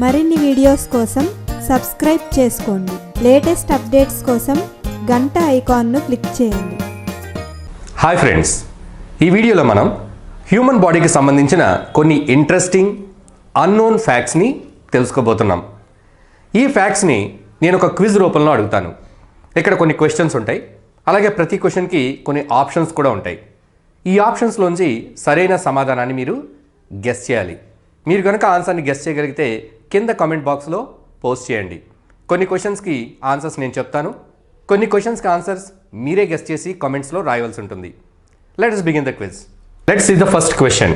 మరిన్ని వీడియోస్ కోసం సబ్స్క్రైబ్ చేసుకోండి. లేటెస్ట్ అప్డేట్స్ కోసం గంట ఐకాన్ను క్లిక్ చేయండి. Hi friends. ఈ వీడియోలో మనం హ్యూమన్ బాడీకి సంబంధించిన కొన్ని ఇంట్రెస్టింగ్ అన్నోన్ ఫ్యాక్ట్స్ని తెలుసుకోబోతున్నాం. ఈ ఫ్యాక్ట్స్ని నేను ఒక క్విజ్ రూపంలో అడుగుతాను. ఇక్కడ కొన్ని క్వశ్చన్స్ ఉంటాయి. అలాగే ప్రతి క్వశ్చన్కి కొన్ని ఆప్షన్స్ కూడా ఉంటాయి. ఈ ఆప్షన్స్లోంచి సరైన సమాధానాన్ని మీరు గెస్ చేయాలి. మీరు కనుక ఆన్సర్ని గెస్ చేయగలిగితే కింద కామెంట్ బాక్స్లో పోస్ట్ చేయండి. కొన్ని క్వశ్చన్స్కి ఆన్సర్స్ నేను చెప్తాను. కొన్ని క్వశ్చన్స్కి ఆన్సర్స్ మీరే గెస్ట్ చేసి కామెంట్స్లో రాయవలసి ఉంటుంది. Let us begin the quiz let's us the first question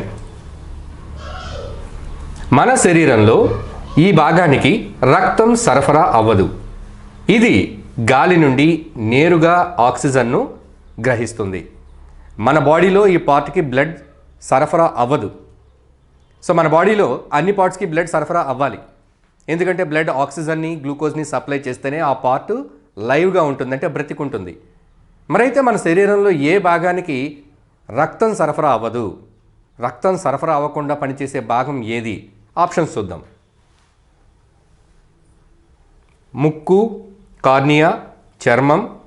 మన శరీరంలో ఈ భాగానికి రక్తం సరఫరా అవ్వదు. ఇది గాలి నుండి నేరుగా ఆక్సిజన్ను గ్రహిస్తుంది. మన బాడీలో ఈ పార్ట్కి బ్లడ్ సరఫరా అవ్వదు. సో మన బాడీలో అన్ని పార్ట్స్కి బ్లడ్ సరఫరా అవ్వాలి. ఎందుకంటే బ్లడ్ ఆక్సిజన్ని గ్లూకోజ్ని సప్లై చేస్తేనే ఆ పార్ట్ లైవ్గా ఉంటుంది అంటే బ్రతికుంటుంది. మరైతే మన శరీరంలో ఏ భాగానికి రక్తం సరఫరా అవ్వదు రక్తం సరఫరా అవ్వకుండా పనిచేసే భాగం ఏది? ఆప్షన్స్ చూద్దాం. ముక్కు కార్నియా చర్మం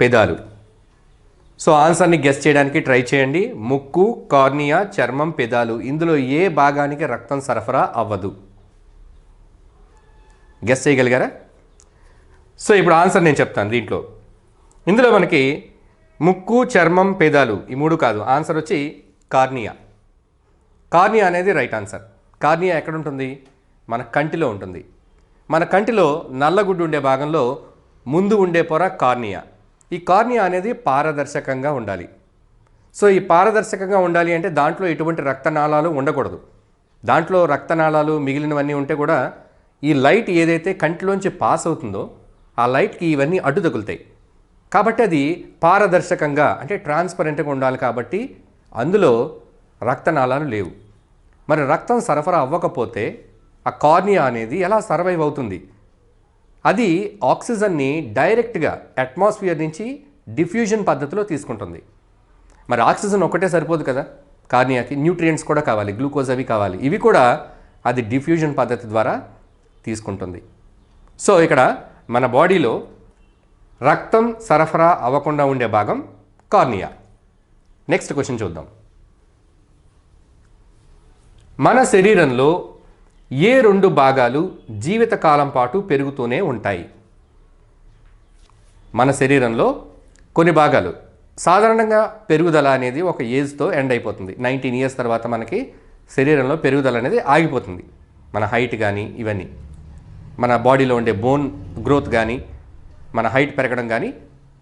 పెదాలు. సో ఆన్సర్ని గెస్ చేయడానికి ట్రై చేయండి. ముక్కు కార్నియా చర్మం పెదాలు. ఇందులో ఏ భాగానికి రక్తం సరఫరా అవ్వదు? గెస్ చేయగలిగారా? సో ఇప్పుడు ఆన్సర్ నేను చెప్తాను దీంట్లో. ఇందులో మనకి ముక్కు చర్మం పెదాలు ఈ మూడు కాదు. ఆన్సర్ వచ్చి కార్నియా. కార్నియా అనేది రైట్ ఆన్సర్. కార్నియా ఎక్కడ ఉంటుంది? మన కంటిలో ఉంటుంది. మన కంటిలో నల్లగుడ్డు ఉండే భాగంలో ముందు ఉండే పొర కార్నియా. ఈ కార్నియా అనేది పారదర్శకంగా ఉండాలి. సో ఈ పారదర్శకంగా ఉండాలి అంటే దాంట్లో ఎటువంటి రక్తనాళాలు ఉండకూడదు. దాంట్లో రక్తనాళాలు మిగిలినవన్నీ ఉంటే కూడా ఈ లైట్ ఏదైతే కంటిలోంచి పాస్ అవుతుందో ఆ లైట్కి ఇవన్నీ అడ్డు తగులుతాయి కాబట్టి అది పారదర్శకంగా అంటే ట్రాన్స్పరెంట్గా ఉండాలి కాబట్టి అందులో రక్తనాళాలు లేవు. మరి రక్తం సరఫరా అవ్వకపోతే ఆ కార్నియా అనేది ఎలా సర్వైవ్ అవుతుంది? అది ఆక్సిజన్ని డైరెక్ట్గా అట్మాస్ఫియర్ నుంచి డిఫ్యూజన్ పద్ధతిలో తీసుకుంటుంది. మరి ఆక్సిజన్ ఒక్కటే సరిపోదు కదా? కార్నియాకి న్యూట్రియంట్స్ కూడా కావాలి గ్లూకోజ్ అవి కావాలి. ఇవి కూడా అది డిఫ్యూజన్ పద్ధతి ద్వారా తీసుకుంటుంది. సో ఇక్కడ మన బాడీలో రక్తం సరఫరా అవ్వకుండా ఉండే భాగం కార్నియా. నెక్స్ట్ క్వశ్చన్ చూద్దాం. మన శరీరంలో ఏ రెండు భాగాలు జీవితకాలం పాటు పెరుగుతూనే ఉంటాయి? మన శరీరంలో కొన్ని భాగాలు. సాధారణంగా పెరుగుదల అనేది ఒక ఏజ్తో ఎండ్ అయిపోతుంది. నైన్టీన్ ఇయర్స్ తర్వాత మనకి శరీరంలో పెరుగుదల అనేది ఆగిపోతుంది. మన హైట్ కానీ ఇవన్నీ. మన బాడీలో ఉండే బోన్ గ్రోత్ కానీ మన హైట్ పెరగడం కానీ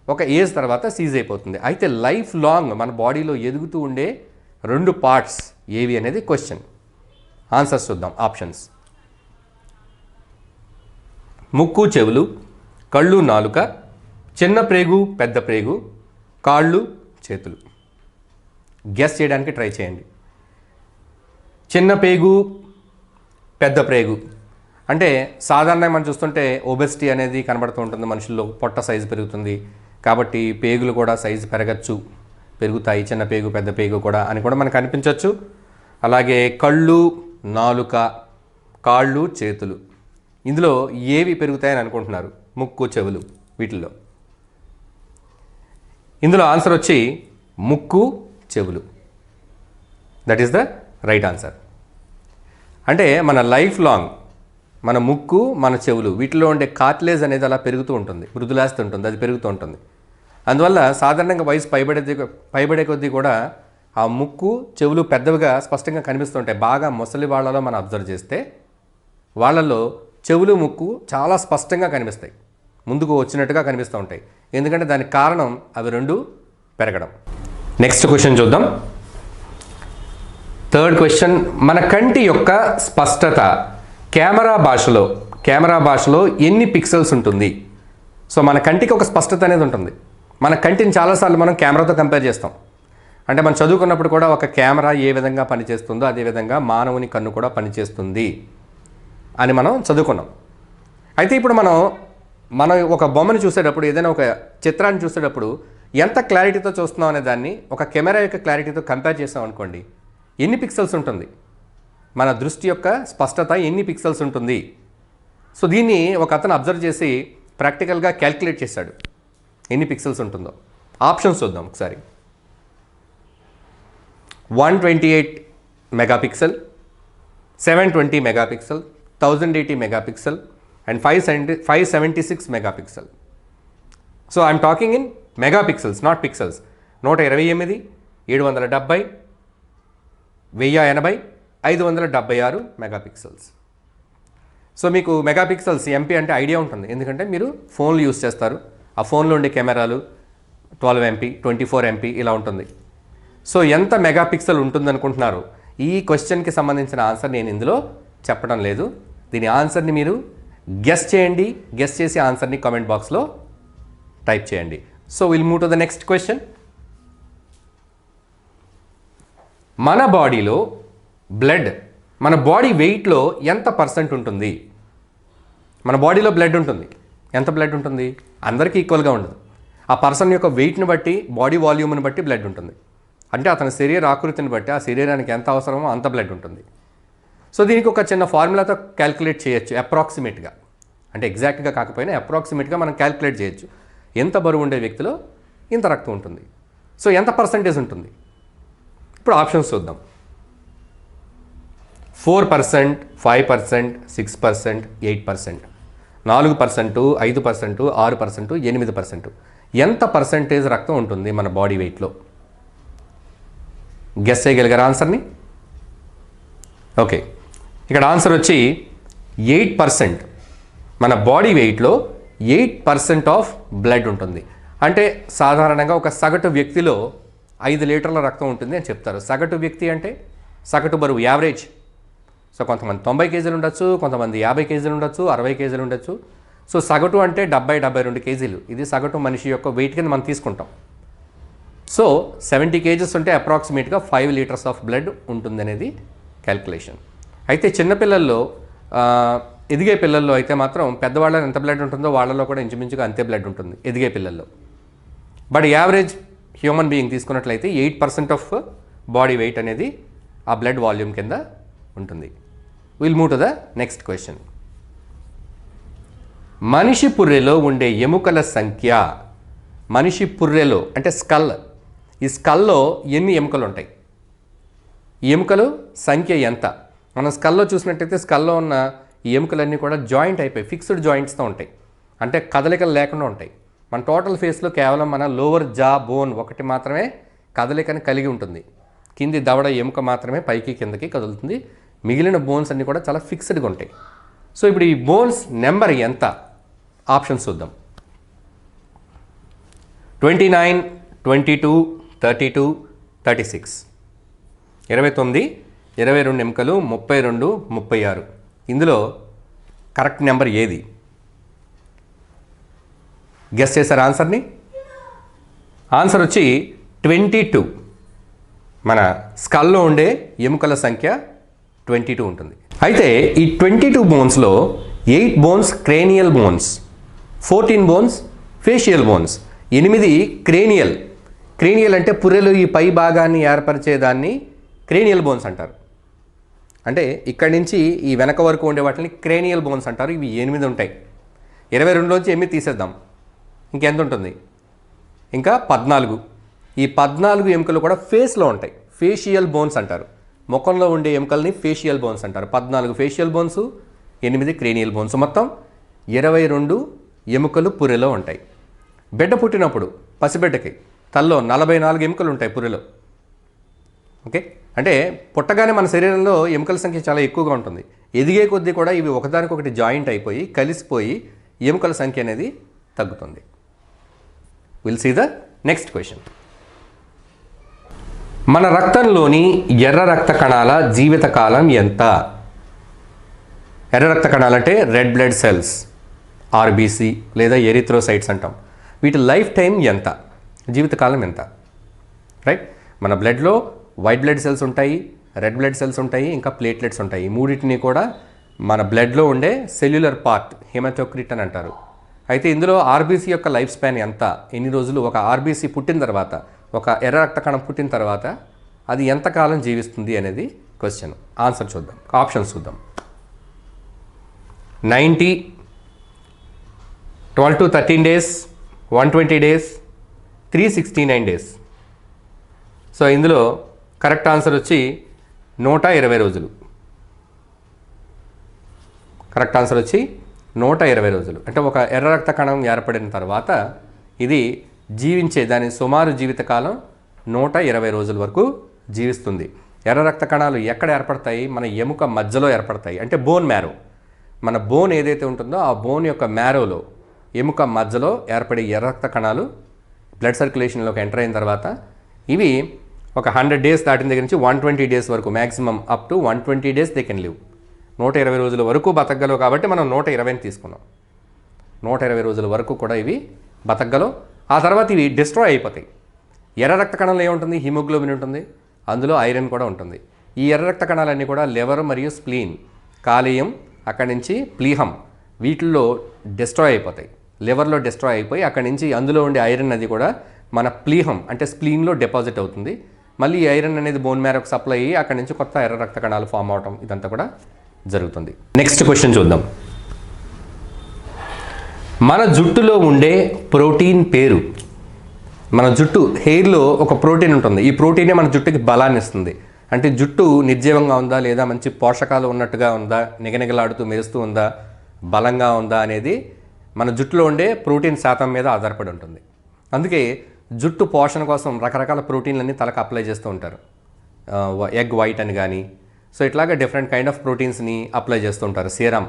ఒక ఏజ్ తర్వాత సీజ్ అయిపోతుంది. అయితే లైఫ్ లాంగ్ మన బాడీలో ఎదుగుతూ ఉండే రెండు పార్ట్స్ ఏవి అనేది క్వశ్చన్. ఆన్సర్స్ చూద్దాం. ఆప్షన్స్ ముక్కు చెవులు కళ్ళు నాలుక చిన్న ప్రేగు పెద్ద ప్రేగు కాళ్ళు చేతులు. గెస్ చేయడానికి ట్రై చేయండి. చిన్న పేగు పెద్ద ప్రేగు. అంటే సాధారణంగా మనం చూస్తుంటే ఒబెసిటీ అనేది కనబడుతూ ఉంటుంది మనుషుల్లో. పొట్ట సైజు పెరుగుతుంది. కాబట్టి పేగులు కూడా సైజు పెరగచ్చు. పెరుగుతాయి. చిన్న పేగు పెద్ద పేగు కూడా అని కూడా మనకు అనిపించవచ్చు అలాగే కళ్ళు నాలుక కాళ్ళు చేతులు. ఇందులో ఏవి పెరుగుతాయని అనుకుంటున్నారు? ముక్కు చెవులు వీటిల్లో. ఇందులో ఆన్సర్ వచ్చి ముక్కు చెవులు. That is the right answer అంటే మన లైఫ్ లాంగ్ మన ముక్కు మన చెవులు వీటిలో ఉండే కాట్లేజ్ అనేది అలా పెరుగుతూ ఉంటుంది. మృదులాస్తి ఉంటుంది. అది పెరుగుతూ ఉంటుంది. అందువల్ల సాధారణంగా వయసు పైబడే పైబడే కొద్దీ కూడా ఆ ముక్కు చెవులు పెద్దవిగా స్పష్టంగా కనిపిస్తుంటాయి. బాగా ముసలి వాళ్ళలో మనం అబ్జర్వ్ చేస్తే వాళ్ళల్లో చెవులు ముక్కు చాలా స్పష్టంగా కనిపిస్తాయి. ముందుకు వచ్చినట్టుగా కనిపిస్తూ ఉంటాయి. ఎందుకంటే దానికి కారణం అవి రెండు పెరగడం. నెక్స్ట్ క్వశ్చన్ చూద్దాం. థర్డ్ క్వశ్చన్ మన కంటి యొక్క స్పష్టత కెమెరా భాషలో కెమెరా భాషలో ఎన్ని పిక్సెల్స్ ఉంటుంది? సో మన కంటికి ఒక స్పష్టత అనేది ఉంటుంది. మన కంటిని చాలాసార్లు మనం కెమెరాతో కంపేర్ చేస్తాం. అంటే మనం చదువుకున్నప్పుడు కూడా ఒక కెమెరా ఏ విధంగా పనిచేస్తుందో అదేవిధంగా మానవుని కన్ను కూడా పనిచేస్తుంది అని మనం చదువుకున్నాం. అయితే ఇప్పుడు మనం మనం ఒక బొమ్మను చూసేటప్పుడు ఏదైనా ఒక చిత్రాన్ని చూసేటప్పుడు ఎంత క్లారిటీతో చూస్తున్నాం అనే దాన్ని ఒక కెమెరా యొక్క క్లారిటీతో కంపేర్ చేసాం అనుకోండి ఎన్ని పిక్సెల్స్ ఉంటుంది? మన దృష్టి యొక్క స్పష్టత ఎన్ని పిక్సెల్స్ ఉంటుంది? సో దీన్ని ఒక అతను అబ్జర్వ్ చేసి ప్రాక్టికల్గా క్యాల్కులేట్ చేశాడు. ఎన్ని పిక్సెల్స్ ఉంటుందో. ఆప్షన్స్ చూద్దాం ఒకసారి. One twenty eight megapixel seven twenty megapixel thousand eighty megapixel and five seventy five seventy six megapixel so I'm talking in megapixels not pixels నూట ఇరవై ఎనిమిది ఏడు వందల డెబ్బై వెయ్యి ఎనభై ఐదు వందల డెబ్బై ఆరు మెగాపిక్సెల్స్ సో మీకు మెగాపిక్సెల్స్ ఎంపీ అంటే ఐడియా ఉంటుంది. ఎందుకంటే మీరు ఫోన్లు యూస్ చేస్తారు. ఆ ఫోన్లో ఉండే కెమెరాలు twelve MP twenty four MP ఇలా ఉంటుంది. సో ఎంత మెగాపిక్సెల్ ఉంటుంది అనుకుంటున్నారు ఈ క్వశ్చన్కి సంబంధించిన ఆన్సర్ నేను ఇందులో చెప్పడం లేదు. దీని ఆన్సర్ని మీరు గెస్ చేయండి. గెస్ చేసి ఆన్సర్ని కామెంట్ బాక్స్లో టైప్ చేయండి. So will move to the next question. మన బాడీలో బ్లడ్ మన బాడీ వెయిట్లో ఎంత పర్సెంట్ ఉంటుంది? మన బాడీలో బ్లడ్ ఉంటుంది. ఎంత బ్లడ్ ఉంటుంది? అందరికీ ఈక్వల్గా ఉండదు. ఆ పర్సన్ యొక్క వెయిట్ని బట్టి బాడీ వాల్యూమ్ని బట్టి బ్లడ్ ఉంటుంది. అంటే అతని శరీర ఆకృతిని బట్టి ఆ శరీరానికి ఎంత అవసరమో అంత బ్లడ్ ఉంటుంది. సో దీనికి ఒక చిన్న ఫార్ములాతో క్యాల్కులేట్ చేయొచ్చు అప్రాక్సిమేట్గా అంటే ఎగ్జాక్ట్గా కాకపోయినా అప్రాక్సిమేట్గా మనం క్యాల్కులేట్ చేయొచ్చు. ఎంత బరువు ఉండే వ్యక్తిలో ఇంత రక్తం ఉంటుంది. సో ఎంత పర్సంటేజ్ ఉంటుంది? ఇప్పుడు ఆప్షన్స్ చూద్దాం. Four percent five percent six percent eight percent నాలుగు పర్సెంటు ఐదు పర్సెంటు ఆరు పర్సెంటు ఎనిమిది పర్సెంటు ఎంత పర్సెంటేజ్ రక్తం ఉంటుంది మన బాడీ వెయిట్లో గెస్ చేయగలిగారు ఆన్సర్ని? ఓకే ఇక్కడ ఆన్సర్ వచ్చి ఎయిట్ పర్సెంట్. మన బాడీ వెయిట్లో ఎయిట్ పర్సెంట్ ఆఫ్ బ్లడ్ ఉంటుంది. అంటే సాధారణంగా ఒక సగటు వ్యక్తిలో ఐదు లీటర్ల రక్తం ఉంటుంది అని చెప్తారు. సగటు వ్యక్తి అంటే? సగటు బరువు యావరేజ్. సో కొంతమంది తొంభై కేజీలు ఉండొచ్చు కొంతమంది యాభై కేజీలు ఉండొచ్చు అరవై కేజీలు ఉండొచ్చు. సో సగటు అంటే డెబ్బై డెబ్బై రెండు కేజీలు. ఇది సగటు మనిషి యొక్క వెయిట్ కింద మనం తీసుకుంటాం. సో సెవెంటీ కేజెస్ ఉంటే అప్రాక్సిమేట్గా ఫైవ్ లీటర్స్ ఆఫ్ బ్లడ్ ఉంటుందనేది క్యాల్కులేషన్. అయితే చిన్నపిల్లల్లో ఎదిగే పిల్లల్లో అయితే మాత్రం పెద్దవాళ్ళలో ఎంత బ్లడ్ ఉంటుందో వాళ్ళలో కూడా ఇంచుమించుగా అంతే బ్లడ్ ఉంటుంది ఎదిగే పిల్లల్లో. బట్ యావరేజ్ హ్యూమన్ బీయింగ్ తీసుకున్నట్లయితే eight percent of body weight అనేది ఆ బ్లడ్ వాల్యూమ్ కింద ఉంటుంది. Will move to the next question మనిషి పుర్రెలో ఉండే ఎముకల సంఖ్య మనిషి పుర్రెలో అంటే స్కల్ ఈ స్కల్లో ఎన్ని ఎముకలు ఉంటాయి? ఎముకలు సంఖ్య ఎంత? మనం స్కల్లో చూసినట్టయితే స్కల్లో ఉన్న ఈ ఎముకలన్నీ కూడా జాయింట్ అయిపోయి ఫిక్స్డ్ జాయింట్స్తో ఉంటాయి. అంటే కదలికలు లేకుండా ఉంటాయి. మన టోటల్ ఫేస్లో కేవలం మన లోవర్ జా బోన్ ఒకటి మాత్రమే కదలికని కలిగి ఉంటుంది. కింది దవడ ఎముక మాత్రమే పైకి కిందకి కదులుతుంది. మిగిలిన బోన్స్ అన్నీ కూడా చాలా ఫిక్స్డ్గా ఉంటాయి. సో ఇప్పుడు ఈ బోన్స్ నెంబర్ ఎంత? ఆప్షన్స్ చూద్దాం. Twenty nine twenty two thirty two thirty six. ఇరవై తొమ్మిది ఇరవై రెండు ఎముకలు ముప్పై రెండు ముప్పై ఆరు. ఇందులో కరెక్ట్ నెంబర్ ఏది? గెస్ చేశారు ఆన్సర్ని? ఆన్సర్ వచ్చి ట్వంటీ టూ. మన స్కల్లో ఉండే ఎముకల సంఖ్య ట్వంటీ టూ ఉంటుంది. అయితే ఈ twenty two బోన్స్లో eight bones cranial bones fourteen bones facial bones ఎనిమిది క్రేనియల్ క్రేనియల్ అంటే పుర్రెలు ఈ పై భాగాన్ని ఏర్పరిచేదాన్ని క్రేనియల్ బోన్స్ అంటారు. అంటే ఇక్కడి నుంచి ఈ వెనక వరకు ఉండే వాటిని క్రేనియల్ బోన్స్ అంటారు. ఇవి ఎనిమిది ఉంటాయి. ఇరవై రెండులోంచి ఎనిమిది తీసేద్దాం. ఇంకెంత ఉంటుంది? ఇంకా పద్నాలుగు. ఈ పద్నాలుగు ఎముకలు కూడా ఫేస్లో ఉంటాయి. ఫేషియల్ బోన్స్ అంటారు. ముఖంలో ఉండే ఎముకల్ని ఫేషియల్ బోన్స్ అంటారు. పద్నాలుగు ఫేషియల్ బోన్స్ ఎనిమిది క్రేనియల్ బోన్స్ మొత్తం ఇరవై రెండు ఎముకలు పురెలో ఉంటాయి. బిడ్డ పుట్టినప్పుడు పసిబిడ్డకి తల్లో నలభై నాలుగు ఎముకలు ఉంటాయి పురిలో ఓకే? అంటే పుట్టగానే మన శరీరంలో ఎముకల సంఖ్య చాలా ఎక్కువగా ఉంటుంది. ఎదిగే కొద్దీ కూడా ఇవి ఒకదానికొకటి జాయింట్ అయిపోయి కలిసిపోయి ఎముకల సంఖ్య అనేది తగ్గుతుంది. Will see the next question మన రక్తంలోని ఎర్ర రక్త కణాల జీవితకాలం ఎంత? ఎర్ర రక్త కణాలంటే అంటే రెడ్ బ్లడ్ సెల్స్ ఆర్బీసీ లేదా ఎరిథ్రోసైట్స్ అంటాం. వీటి లైఫ్ టైం ఎంత? జీవితకాలం ఎంత? రైట్ మన బ్లడ్లో వైట్ బ్లడ్ సెల్స్ ఉంటాయి రెడ్ బ్లడ్ సెల్స్ ఉంటాయి ఇంకా ప్లేట్లెట్స్ ఉంటాయి. మూడింటిని కూడా మన బ్లడ్లో ఉండే సెల్యులర్ పార్ట్ హెమటోక్రిట్ అని అంటారు. అయితే ఇందులో ఆర్బీసీ యొక్క లైఫ్ స్పాన్ ఎంత? ఎన్ని రోజులు? ఒక ఆర్బీసీ పుట్టిన తర్వాత ఒక ఎర్ర రక్త కణం పుట్టిన తర్వాత అది ఎంతకాలం జీవిస్తుంది అనేది క్వశ్చన్ ఆన్సర్ చూద్దాం. ఆప్షన్స్ చూద్దాం. Ninety twelve to thirteen days one twenty days three sixty nine days so ఇందులో కరెక్ట్ ఆన్సర్ వచ్చి నూట ఇరవై రోజులు. కరెక్ట్ ఆన్సర్ వచ్చి నూట ఇరవై రోజులు. అంటే ఒక ఎర్ర రక్త కణం ఏర్పడిన తర్వాత ఇది జీవించే దాని సుమారు జీవితకాలం నూట ఇరవై రోజుల వరకు జీవిస్తుంది. ఎర్ర రక్త కణాలు ఎక్కడ ఏర్పడతాయి? మన ఎముక మధ్యలో ఏర్పడతాయి. అంటే బోన్ మ్యారో మన బోన్ ఏదైతే ఉంటుందో ఆ బోన్ యొక్క మ్యారోలో ఎముక మధ్యలో ఏర్పడే ఎర్ర రక్త కణాలు బ్లడ్ సర్క్యులేషన్లోకి ఎంటర్ అయిన తర్వాత ఇవి ఒక హండ్రెడ్ డేస్ దాటిన దగ్గర నుంచి వన్ ట్వంటీ డేస్ వరకు maximum up to one twenty days they can live నూట ఇరవై రోజుల వరకు బతకగలవు కాబట్టి మనం నూట ఇరవైని తీసుకున్నాం. నూట ఇరవై రోజుల వరకు కూడా ఇవి బతకగలవు. ఆ తర్వాత ఇవి డిస్ట్రాయ్ అయిపోతాయి. ఎర్ర రక్త కణంలో ఏముంటుంది? హిమోగ్లోబిన్ ఉంటుంది. అందులో ఐరన్ కూడా ఉంటుంది. ఈ ఎర్ర రక్త కణాలన్నీ కూడా లివర్ మరియు స్ప్లీన్ కాలేయం అక్కడి నుంచి ప్లీహం వీటిల్లో డిస్ట్రాయ్ అయిపోతాయి. లివర్లో డిస్ట్రాయ్ అయిపోయి అక్కడి నుంచి అందులో ఉండే ఐరన్ అది కూడా మన ప్లీహం అంటే స్ప్లీన్లో డిపాజిట్ అవుతుంది. మళ్ళీ ఈ ఐరన్ అనేది బోన్ మేరకు సప్లై అయ్యి అక్కడి నుంచి కొత్త ఎర్ర రక్త కణాలు ఫామ్ అవటం ఇదంతా కూడా జరుగుతుంది. నెక్స్ట్ క్వశ్చన్ చూద్దాం. మన జుట్టులో ఉండే ప్రోటీన్ పేరు. మన జుట్టు హెయిర్లో ఒక ప్రోటీన్ ఉంటుంది. ఈ ప్రోటీనే మన జుట్టుకి బలాన్ని ఇస్తుంది. అంటే జుట్టు నిర్జీవంగా ఉందా లేదా మంచి పోషకాలు ఉన్నట్టుగా ఉందా నిగనిగలాడుతూ మెరుస్తూ ఉందా బలంగా ఉందా అనేది మన జుట్టులో ఉండే ప్రోటీన్ శాతం మీద ఆధారపడి ఉంటుంది. అందుకే జుట్టు పోషణ కోసం రకరకాల ప్రోటీన్లన్నీ తలకు అప్లై చేస్తూ ఉంటారు. ఎగ్ వైట్ అని కానీ సో ఇట్లాగా డిఫరెంట్ కైండ్ ఆఫ్ ప్రోటీన్స్ని అప్లై చేస్తూ ఉంటారు. సీరం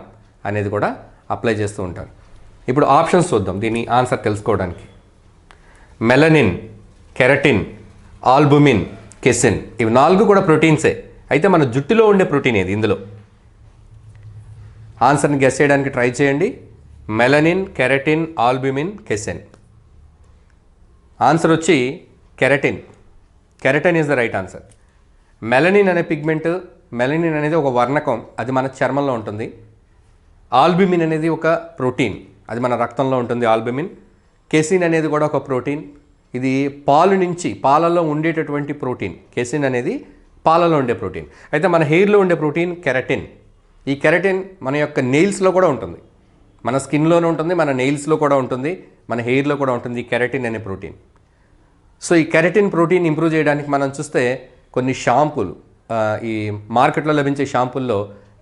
అనేది కూడా అప్లై చేస్తూ ఉంటారు. ఇప్పుడు ఆప్షన్స్ చూద్దాం దీని ఆన్సర్ తెలుసుకోవడానికి. మెలనిన్ కెరటిన్ ఆల్బుమిన్ కెసిన్ ఇవి నాలుగు కూడా ప్రోటీన్సే. అయితే మన జుట్టులో ఉండే ప్రోటీన్ ఏది ఇందులో? ఆన్సర్ని గెస్ చేయడానికి ట్రై చేయండి. Melanin keratin albumin casein. Answer వచ్చి keratin. Keratin is the right answer melanin అనే పిగ్మెంట్ మెలనిన్ అనేది ఒక వర్ణకం అది మన చర్మంలో ఉంటుంది. ఆల్బిమిన్ అనేది ఒక ప్రోటీన్ అది మన రక్తంలో ఉంటుంది ఆల్బిమిన్. కెసిన్ అనేది కూడా ఒక ప్రోటీన్. ఇది పాలు నుంచి పాలలో ఉండేటటువంటి ప్రోటీన్. కెసిన్ అనేది పాలలో ఉండే ప్రోటీన్. అయితే మన హెయిర్లో ఉండే ప్రోటీన్ కెరటిన్. ఈ కెరటిన్ మన యొక్క నెయిల్స్లో కూడా ఉంటుంది. మన స్కిన్లోనే ఉంటుంది మన నెయిల్స్లో కూడా ఉంటుంది మన హెయిర్లో కూడా ఉంటుంది ఈ కెరటిన్ అనే ప్రోటీన్. సో ఈ కెరటిన్ ప్రోటీన్ ఇంప్రూవ్ చేయడానికి మనం చూస్తే కొన్ని షాంపూలు ఈ మార్కెట్లో లభించే షాంపూల్లో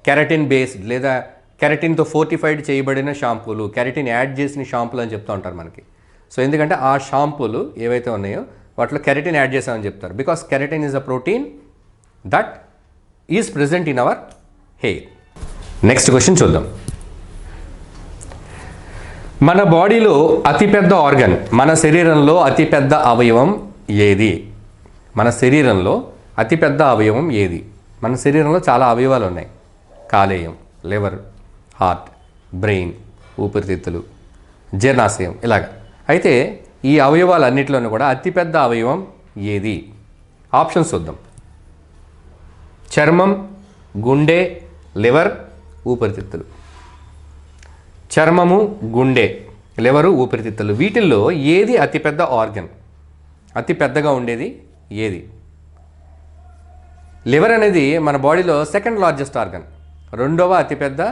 కెరటిన్ బేస్డ్ లేదా కెరటిన్తో ఫోర్టిఫైడ్ చేయబడిన షాంపూలు కెరటిన్ యాడ్ చేసిన షాంపూలు అని చెప్తూ ఉంటారు మనకి. సో ఎందుకంటే ఆ షాంపూలు ఏవైతే ఉన్నాయో వాటిలో కెరటిన్ యాడ్ చేసామని చెప్తారు. Because keratin is a protein that is present in our hair next question చూద్దాం. మన బాడీలో అతిపెద్ద ఆర్గన్ మన శరీరంలో అతిపెద్ద అవయవం ఏది? మన శరీరంలో అతిపెద్ద అవయవం ఏది? మన శరీరంలో చాలా అవయవాలు ఉన్నాయి కాలేయం లివర్ హార్ట్ బ్రెయిన్ ఊపిరితిత్తులు జీర్ణాశయం ఇలాగ. అయితే ఈ అవయవాలన్నింటిలోనూ కూడా అతిపెద్ద అవయవం ఏది? ఆప్షన్స్ చూద్దాం. చర్మం గుండె లివర్ ఊపిరితిత్తులు. చర్మము గుండె లివరు ఊపిరితిత్తులు. వీటిల్లో ఏది అతిపెద్ద ఆర్గన్? అతి పెద్దగా ఉండేది ఏది? లివర్ అనేది మన బాడీలో సెకండ్ లార్జెస్ట్ ఆర్గన్. రెండవ అతిపెద్ద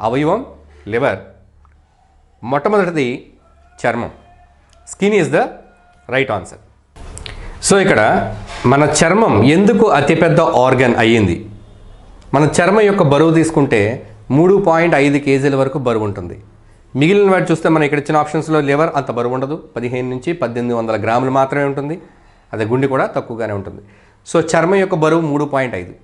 అవయవం లివర్. మొట్టమొదటిది చర్మం. Skin is the right answer. So ఇక్కడ మన చర్మం ఎందుకు అతిపెద్ద ఆర్గన్ అయ్యింది? మన చర్మం యొక్క బరువు తీసుకుంటే మూడు పాయింట్ ఐదు కేజీల వరకు బరువు ఉంటుంది మిగిలిన వాటి చూస్తే మనం ఇక్కడ ఇచ్చిన ఆప్షన్స్లో లివర్ అంత బరువు ఉండదు పదిహేను నుంచి పద్దెనిమిది వందల గ్రాములు మాత్రమే ఉంటుంది. అదే గుండె కూడా తక్కువగానే ఉంటుంది. సో చర్మం యొక్క బరువు మూడు పాయింట్ ఐదు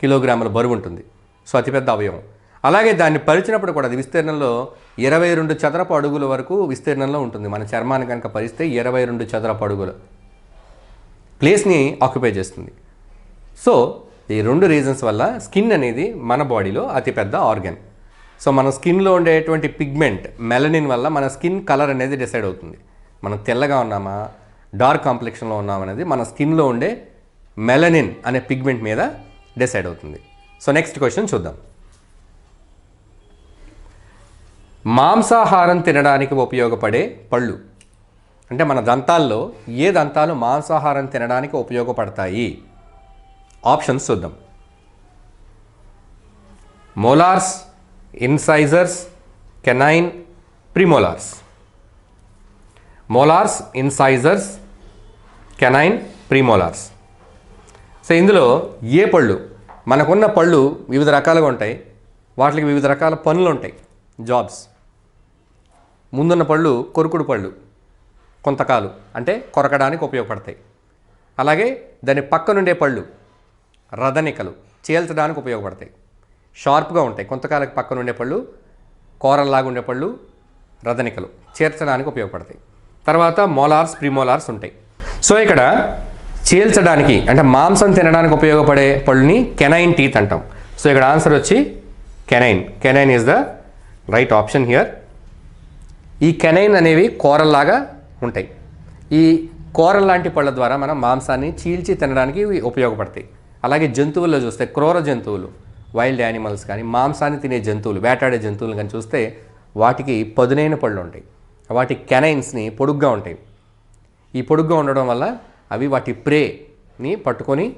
కిలోగ్రాముల బరువు ఉంటుంది సో అతిపెద్ద అవయవం. అలాగే దాన్ని పరిచినప్పుడు కూడా అది విస్తీర్ణంలో ఇరవై రెండు చదరపు అడుగుల వరకు విస్తీర్ణంలో ఉంటుంది. మన చర్మాన్ని కనుక పరిస్తే ఇరవై రెండు చదరపు అడుగుల. ప్లేస్ని ఆక్యుపై చేస్తుంది. సో ఈ రెండు రీజన్స్ వల్ల స్కిన్ అనేది మన బాడీలో అతిపెద్ద ఆర్గన్ సో మన స్కిన్లో ఉండేటువంటి పిగ్మెంట్ మెలనిన్ వల్ల మన స్కిన్ కలర్ అనేది డిసైడ్ అవుతుంది. మనం తెల్లగా ఉన్నామా డార్క్ కాంప్లెక్షన్లో ఉన్నామనేది మన స్కిన్లో ఉండే మెలనిన్ అనే పిగ్మెంట్ మీద డిసైడ్ అవుతుంది. సో నెక్స్ట్ క్వశ్చన్ చూద్దాం. మాంసాహారం తినడానికి ఉపయోగపడే పళ్ళు. అంటే మన దంతాల్లో ఏ దంతాలు మాంసాహారం తినడానికి ఉపయోగపడతాయి? ఆప్షన్స్ చూద్దాం. Molars incisors canine premolars. Molars incisors canine premolars. So ఇందులో ఏ పళ్ళు? మనకున్న పళ్ళు వివిధ రకాలుగా ఉంటాయి. వాటికి వివిధ రకాల పనులు ఉంటాయి. జాబ్స్ ముందున్న పళ్ళు కొరుకుడు పళ్ళు. కొంతకాలు. అంటే కొరకడానికి ఉపయోగపడతాయి. అలాగే దాని పక్కనుండే పళ్ళు. రథనికలు చేల్చడానికి ఉపయోగపడతాయి. షార్ప్గా ఉంటాయి. కొంతకాలం పక్కన ఉండే పళ్ళు కూరల్లాగా ఉండే పళ్ళు రథనికలు చేర్చడానికి ఉపయోగపడతాయి. తర్వాత మోలార్స్ ప్రిమోలార్స్ ఉంటాయి. సో ఇక్కడ చీల్చడానికి అంటే మాంసం తినడానికి ఉపయోగపడే పళ్ళుని కెనైన్ టీత్ అంటాం. సో ఇక్కడ ఆన్సర్ వచ్చి canine. Canine is the right option here ఈ కెనైన్ అనేవి కూరల్లాగా ఉంటాయి. ఈ కూరల్లాంటి పళ్ళ ద్వారా మనం మాంసాన్ని చీల్చి తినడానికి ఉపయోగపడతాయి. అలాగే జంతువుల్లో చూస్తే క్రూర జంతువులు వైల్డ్ యానిమల్స్ కానీ మాంసాన్ని తినే జంతువులు వేటాడే జంతువులు కానీ చూస్తే వాటికి పదునైన పళ్ళు ఉంటాయి. వాటి కెనైన్స్ని పొడుగ్గా ఉంటాయి. ఈ పొడుగ్గా ఉండడం వల్ల అవి వాటి ప్రేని పట్టుకొని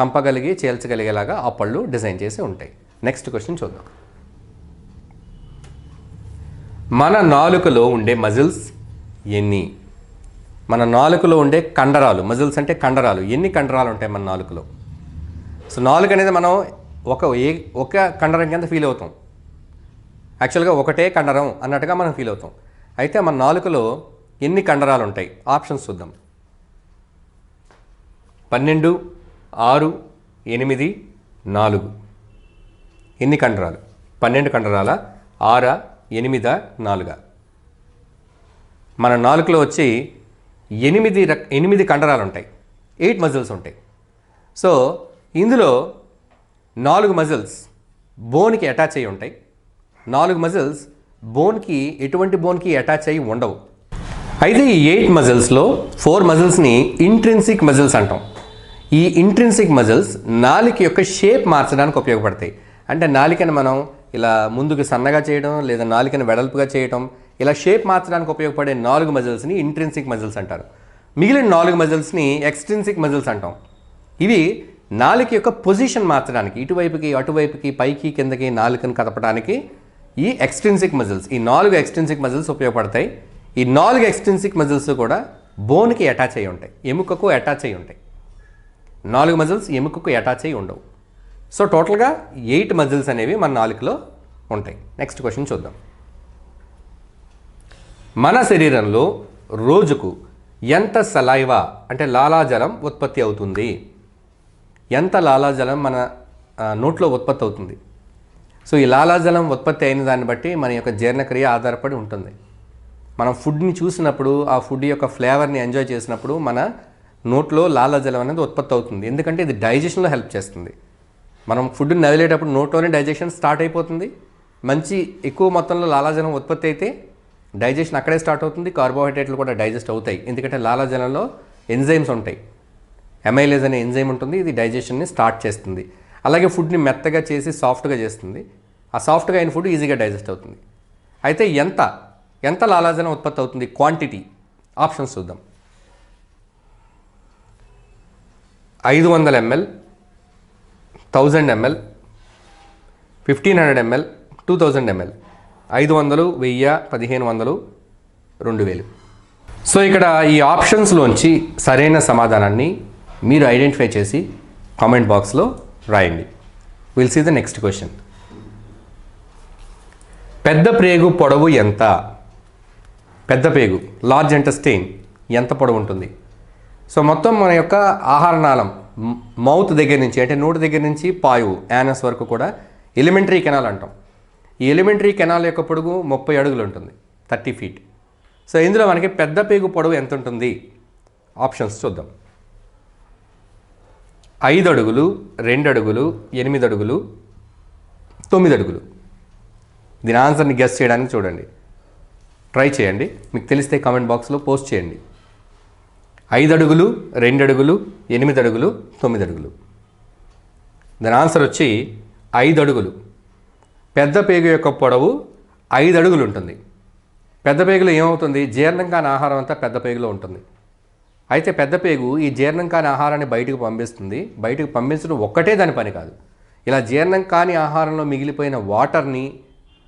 చంపగలిగి చేల్చగలిగేలాగా ఆ పళ్ళు డిజైన్ చేసి ఉంటాయి. నెక్స్ట్ క్వశ్చన్ చూద్దాం. మన నాలుకలో ఉండే మజిల్స్ ఎన్ని? మన నాలుకలో ఉండే కండరాలు మజిల్స్ అంటే కండరాలు. ఎన్ని కండరాలు ఉంటాయి మన నాలుకలో? సో నాలుగు అనేది మనం ఒక ఏ ఒక కండరం కింద ఫీల్ అవుతాం. యాక్చువల్గా ఒకటే కండరం అన్నట్టుగా మనం ఫీల్ అవుతాం. అయితే మన నాలుకలో ఎన్ని కండరాలు ఉంటాయి? ఆప్షన్స్ చూద్దాం. పన్నెండు ఆరు ఎనిమిది నాలుగు. ఎన్ని కండరాలు? పన్నెండు కండరాల? ఆరా ఎనిమిదా నాలుగా? మన నాలుగులో వచ్చి ఎనిమిది రక్ ఎనిమిది కండరాలు ఉంటాయి. ఎయిట్ మజిల్స్ ఉంటాయి. సో ఇందులో నాలుగు మజిల్స్ బోన్కి అటాచ్ అయి ఉంటాయి. నాలుగు మజిల్స్ బోన్కి ఎటువంటి బోన్కి అటాచ్ అయ్యి ఉండవు. అయితే ఈ ఎయిట్ మజిల్స్లో ఫోర్ మజిల్స్ని ఇంట్రిన్సిక్ మజిల్స్ అంటాం. ఈ ఇంట్రిన్సిక్ మజిల్స్ నాలుక యొక్క షేప్ మార్చడానికి ఉపయోగపడతాయి. అంటే నాలికను మనం ఇలా ముందుకు సన్నగా చేయడం లేదా నాలికను వెడల్పుగా చేయడం ఇలా షేప్ మార్చడానికి ఉపయోగపడే నాలుగు మజిల్స్ని ఇంట్రిన్సిక్ మజిల్స్ అంటారు. మిగిలిన నాలుగు మజిల్స్ని ఎక్స్ట్రిన్సిక్ మజిల్స్ అంటాం. ఇవి నాలుక యొక్క పొజిషన్ మార్చడానికి ఇటువైపుకి అటువైపుకి పైకి కిందకి నాలుకను కదపడానికి ఈ ఎక్స్ట్రిన్సిక్ మజిల్స్ ఈ నాలుగు ఎక్స్ట్రిన్సిక్ మజిల్స్ ఉపయోగపడతాయి. ఈ నాలుగు ఎక్స్ట్రిన్సిక్ మజిల్స్ కూడా బోన్కి అటాచ్ అయి ఉంటాయి. ఎముకకు అటాచ్ అయి ఉంటాయి. నాలుగు మజిల్స్ ఎముకకు అటాచ్ అయి ఉండవు. సో టోటల్గా ఎయిట్ మజిల్స్ అనేవి మన నాలుకలో ఉంటాయి. నెక్స్ట్ క్వశ్చన్ చూద్దాం. మన శరీరంలో రోజుకు ఎంత సలైవా అంటే లాలాజలం ఉత్పత్తి అవుతుంది? ఎంత లాలాజలం మన నోట్లో ఉత్పత్తి అవుతుంది. సో ఈ లాలాజలం ఉత్పత్తి అయిన దాన్ని బట్టి మన యొక్క జీర్ణక్రియ ఆధారపడి ఉంటుంది. మనం ఫుడ్ని చూసినప్పుడు ఆ ఫుడ్ యొక్క ఫ్లేవర్ని ఎంజాయ్ చేసినప్పుడు మన నోట్లో లాలాజలం అనేది ఉత్పత్తి అవుతుంది. ఎందుకంటే ఇది డైజెషన్లో హెల్ప్ చేస్తుంది. మనం ఫుడ్ని నదిలేటప్పుడు నోట్లోనే డైజెషన్ స్టార్ట్ అయిపోతుంది. మంచి ఎక్కువ మొత్తంలో లాలాజలం ఉత్పత్తి అయితే డైజెషన్ అక్కడే స్టార్ట్ అవుతుంది. కార్బోహైడ్రేట్లు కూడా డైజెస్ట్ అవుతాయి. ఎందుకంటే లాలాజలంలో ఎంజైమ్స్ ఉంటాయి. ఎమైలేజ్ అనే ఎంజైమ్ ఉంటుంది ఇది డైజెషన్ని స్టార్ట్ చేస్తుంది. అలాగే ఫుడ్ని మెత్తగా చేసి సాఫ్ట్గా చేస్తుంది. ఆ సాఫ్ట్గా అయిన ఫుడ్ ఈజీగా డైజెస్ట్ అవుతుంది. అయితే ఎంత ఎంత లాలాజనం ఉత్పత్తి అవుతుంది? క్వాంటిటీ ఆప్షన్స్ చూద్దాం. ఐదు వందల ML thousand ML fifteen hundred ML two thousand ML ఐదు వందలు వెయ్యి పదిహేను వందలు రెండు వేలు. సో ఇక్కడ ఈ ఆప్షన్స్లోంచి సరైన సమాధానాన్ని మీరు ఐడెంటిఫై చేసి కామెంట్ బాక్స్లో రాయండి. Will see the next question పెద్ద ప్రేగు పొడవు ఎంత? పెద్ద పేగు లార్జ్ ఎంటస్టైన్ ఎంత పొడవు ఉంటుంది? సో మొత్తం మన యొక్క ఆహార నాళం మౌత్ దగ్గర నుంచి అంటే నోటి దగ్గర నుంచి పాయువు యానస్ వరకు కూడా ఎలిమెంటరీ కెనాల్ అంటాం. ఈ ఎలిమెంటరీ కెనాల్ యొక్క పొడుగు ముప్పై అడుగులు ఉంటుంది థర్టీ ఫీట్ సో ఇందులో మనకి పెద్ద పేగు పొడవు ఎంత ఉంటుంది? ఆప్షన్స్ చూద్దాం. ఐదు అడుగులు రెండు అడుగులు ఎనిమిది అడుగులు తొమ్మిది అడుగులు దీని ఆన్సర్ని గెస్ చేయడానికి చూడండి. ట్రై చేయండి. మీకు తెలిస్తే కామెంట్ బాక్స్లో పోస్ట్ చేయండి. ఐదు అడుగులు రెండు అడుగులు ఎనిమిది అడుగులు తొమ్మిది అడుగులు దాని ఆన్సర్ వచ్చి ఐదు అడుగులు పెద్ద పేగు యొక్క పొడవు ఐదు అడుగులు ఉంటుంది. పెద్ద పేగులో ఏమవుతుంది? జీర్ణం కాని ఆహారం అంతా పెద్ద పేగులో ఉంటుంది. అయితే పెద్ద పేగు ఈ జీర్ణం కాని ఆహారాన్ని బయటకు పంపిస్తుంది. బయటకు పంపించడం ఒక్కటే దాని పని కాదు. ఇలా జీర్ణం కాని ఆహారంలో మిగిలిపోయిన వాటర్ని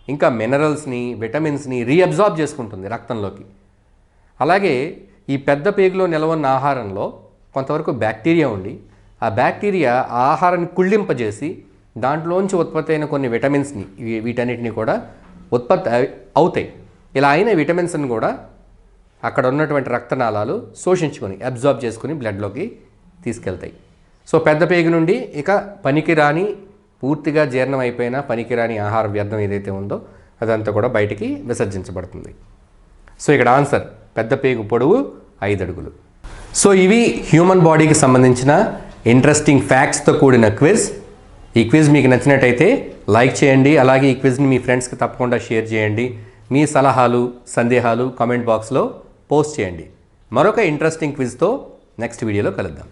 ఇంకా మినరల్స్ని విటమిన్స్ని రీఅబ్జార్బ్ చేసుకుంటుంది రక్తంలోకి. అలాగే ఈ పెద్ద పేగులో నిలవన్న ఆహారంలో కొంతవరకు బ్యాక్టీరియా ఉండి ఆ బ్యాక్టీరియా ఆ ఆహారాన్ని కుళ్ళింపజేసి దాంట్లోంచి ఉత్పత్తి అయిన కొన్ని విటమిన్స్ని వీటన్నిటిని కూడా ఉత్పత్తి అవుతాయి. ఇలా అయిన విటమిన్స్ని కూడా అక్కడ ఉన్నటువంటి రక్తనాళాలు శోషించుకొని అబ్జార్బ్ చేసుకుని బ్లడ్లోకి తీసుకెళ్తాయి. సో పెద్ద పేగు నుండి ఇక పనికిరాని పూర్తిగా జీర్ణం అయిపోయిన పనికిరాని ఆహార వ్యర్థం ఏదైతే ఉందో అదంతా కూడా బయటికి విసర్జించబడుతుంది. సో ఇక్కడ ఆన్సర్ పెద్ద పేగు పొడవు ఐదు అడుగులు. సో ఇవి హ్యూమన్ బాడీకి సంబంధించిన ఇంట్రెస్టింగ్ ఫ్యాక్ట్స్తో కూడిన క్విజ్. ఈ క్విజ్ మీకు నచ్చినట్టయితే లైక్ చేయండి అలాగే ఈ క్విజ్ని మీ ఫ్రెండ్స్కి తప్పకుండా షేర్ చేయండి. మీ సలహాలు సందేహాలు కామెంట్ బాక్స్లో పోస్ట్ చేయండి. మరొక ఇంట్రెస్టింగ్ క్విజ్తో నెక్స్ట్ వీడియోలో కలుద్దాం.